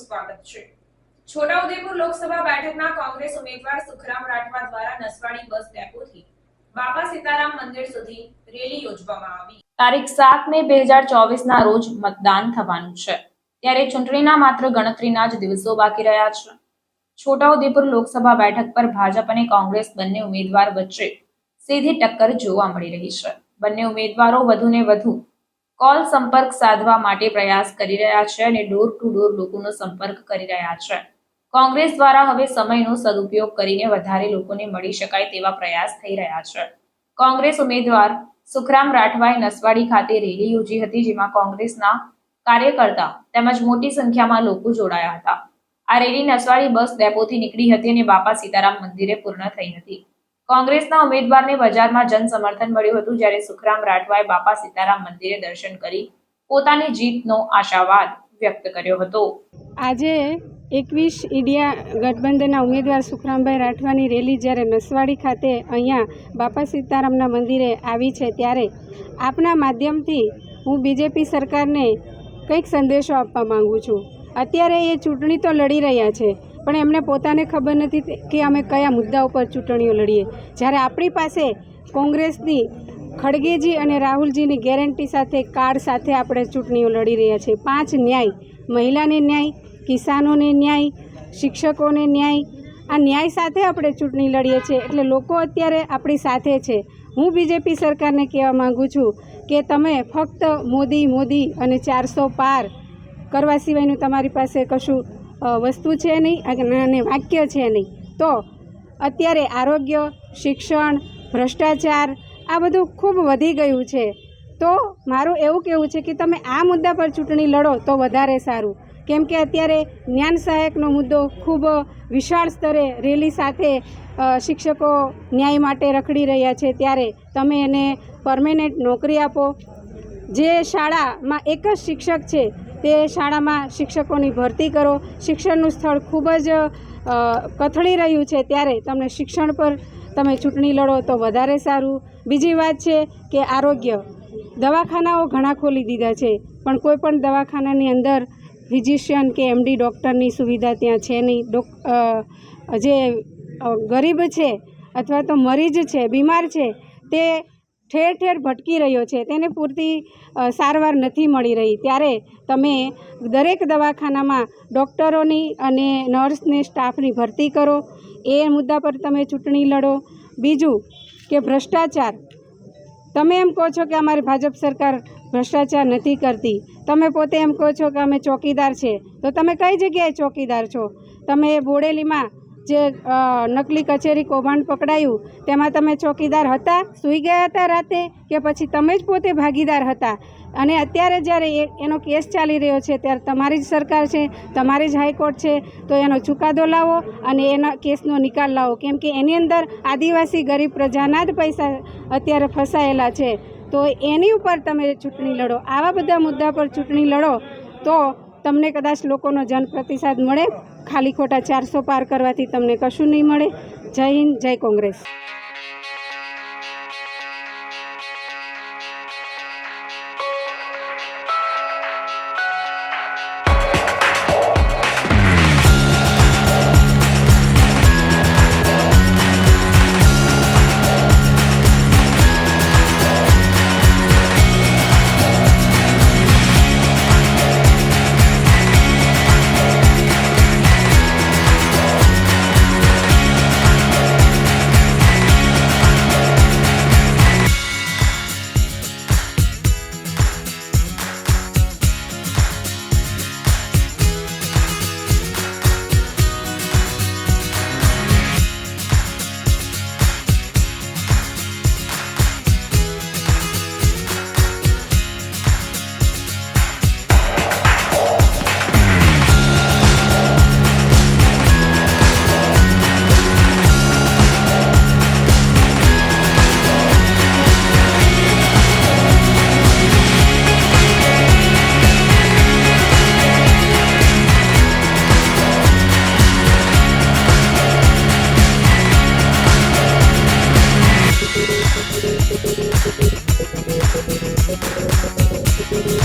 સ્વાગત છે. છોટાઉદેપુર લોકસભા બેઠકના કોંગ્રેસ ઉમેદવાર સુખરામ રાઠવા દ્વારા નસવાડી બસ ડેપોથી બાપા સીતારામ મંદિર સુધી રેલી યોજવામાં આવી. તારીખ સાત મે બે હજાર ચોવીસના રોજ મતદાન થવાનું છે. ત્યારે ચૂંટણીના માત્ર ગણતરીના જ દિવસો બાકી રહ્યા છે. છોટાઉદેપુર લોકસભા બેઠક પર ભાજપ અને કોંગ્રેસ બંને ઉમેદવાર વચ્ચે સીધી ટક્કર જોવા મળી રહી છે. બંને ઉમેદવારો વધુને વધુ કોલ સંપર્ક સાધવા માટે પ્રયાસ કરી રહ્યા છે અને ડોર ટુ ડોર લોકોનો સંપર્ક કરી રહ્યા છે. કોંગ્રેસ દ્વારા હવે સમયનો સદુપયોગ કરીને વધારે લોકોને મળી શકાય તેવા પ્રયાસ થઈ રહ્યા છે. કોંગ્રેસ ઉમેદવાર સુખરામ રાઠવાએ નસવાડી ખાતે રેલી યોજી હતી જેમાં કોંગ્રેસના કાર્યકર્તા તેમજ મોટી સંખ્યામાં લોકો જોડાયા હતા. આ રેલી નસવાડી બસ ડેપોથી નીકળી હતી અને બાપા સીતારામ મંદિરે પૂર્ણ થઈ હતી. કોંગ્રેસના ઉમેદવારને બજારમાં જન સમર્થન મળ્યું હતું જ્યારે સુખરામ રાઠવાએ બાપા સીતારામ મંદિરે દર્શન કરી પોતાની જીતનો આશાવાદ વ્યક્ત કર્યો હતો. આજે એકવીસ ઈડિયા ગઠબંધનના ઉમેદવાર સુખરામભાઈ રાઠવાની રેલી જ્યારે નસવાડી ખાતે અહીંયા બાપા સીતારામના મંદિરે આવી છે ત્યારે આપના માધ્યમથી હું બીજેપી સરકારને કંઈક સંદેશો આપવા માગું છું. અત્યારે એ ચૂંટણી તો લડી રહ્યા છે. પણ એમને પોતાને ખબર નથી કે અમે કયા મુદ્દા ઉપર ચૂંટણીઓ લડીએ. જ્યારે આપણી પાસે કોંગ્રેસની ખડગેજી અને રાહુલજીની ગેરંટી સાથે કાર્ડ સાથે આપણે ચૂંટણીઓ લડી રહ્યા છીએ. પાંચ ન્યાય, મહિલાને ન્યાય, કિસાનોને ન્યાય, શિક્ષકોને ન્યાય, આ ન્યાય સાથે આપણે ચૂંટણી લડીએ છીએ. એટલે લોકો અત્યારે આપણી સાથે છે. હું બીજેપી સરકારને કહેવા માગું છું કે તમે ફક્ત મોદી મોદી અને ચારસો પાર કરવા સિવાયનું તમારી પાસે કશું વસ્તુ છે નહીં અને વાક્ય છે નહીં. તો અત્યારે આરોગ્ય, શિક્ષણ, ભ્રષ્ટાચાર, આ બધું ખૂબ વધી ગયું છે. તો મારું એવું કહેવું છે કે તમે આ મુદ્દા પર ચૂંટણી લડો તો વધારે સારું. કેમ કે અત્યારે જ્ઞાન સહાયકનો મુદ્દો ખૂબ વિશાળ સ્તરે રેલી સાથે શિક્ષકો ન્યાય માટે રખડી રહ્યા છે. ત્યારે તમે એને પરમેનન્ટ નોકરી આપો. જે શાળામાં એક જ શિક્ષક છે તે શાળામાં શિક્ષકોની ભરતી કરો. શિક્ષણનું સ્થળ ખૂબ જ કથળી રહ્યું છે ત્યારે તમને શિક્ષણ પર તમે ચૂંટણી લડો તો વધારે સારું. બીજી વાત છે કે આરોગ્ય. દવાખાનાઓ ઘણા ખોલી દીધા છે, પણ કોઈ પણ દવાખાનાની અંદર ફિઝિશિયન કે એમડી ડૉક્ટરની સુવિધા ત્યાં છે નહીં. ડોક જે ગરીબ છે અથવા તો મરીજ છે, બીમાર છે, તે ઠેર ઠેર ભટકી રહ્યો છે. તેને પૂરતી સારવાર નથી મળી રહી. ત્યારે તમે દરેક દવાખાનામાં ડૉક્ટરોની અને નર્સને સ્ટાફની ભરતી કરો. એ મુદ્દા પર તમે ચૂંટણી લડો. બીજું કે ભ્રષ્ટાચાર. તમે એમ કહો છો કે અમારી ભાજપ સરકાર ભ્રષ્ટાચાર નથી કરતી. તમે પોતે એમ કહો છો કે અમે ચોકીદાર છે. તો તમે કઈ જગ્યાએ ચોકીદાર છો? તમે બોડેલીમાં જે નકલી કચેરી કૌભાંડ પકડાયું, તેમાં તમે ચોકીદાર હતા? સૂઈ ગયા હતા રાતે કે પછી તમે જ પોતે ભાગીદાર હતા? અને અત્યારે જ્યારે એનો કેસ ચાલી રહ્યો છે, ત્યારે તમારી જ સરકાર છે, તમારી જ હાઈકોર્ટ છે, તો એનો ચુકાદો લાવો અને એના કેસનો નિકાલ લાવો. કેમ કે એની અંદર આદિવાસી ગરીબ પ્રજાના જ પૈસા અત્યારે ફસાયેલા છે. તો એની ઉપર તમે ચૂંટણી લડો. આવા બધા મુદ્દા પર ચૂંટણી લડો તો તમને કદાચ લોકોનો જન પ્રતિસાદ મળે. ખાલી ખોટા ચારસો પાર કરવાથી તમને કશું નહીં મળે. જય હિન્દ, જય કોંગ્રેસ.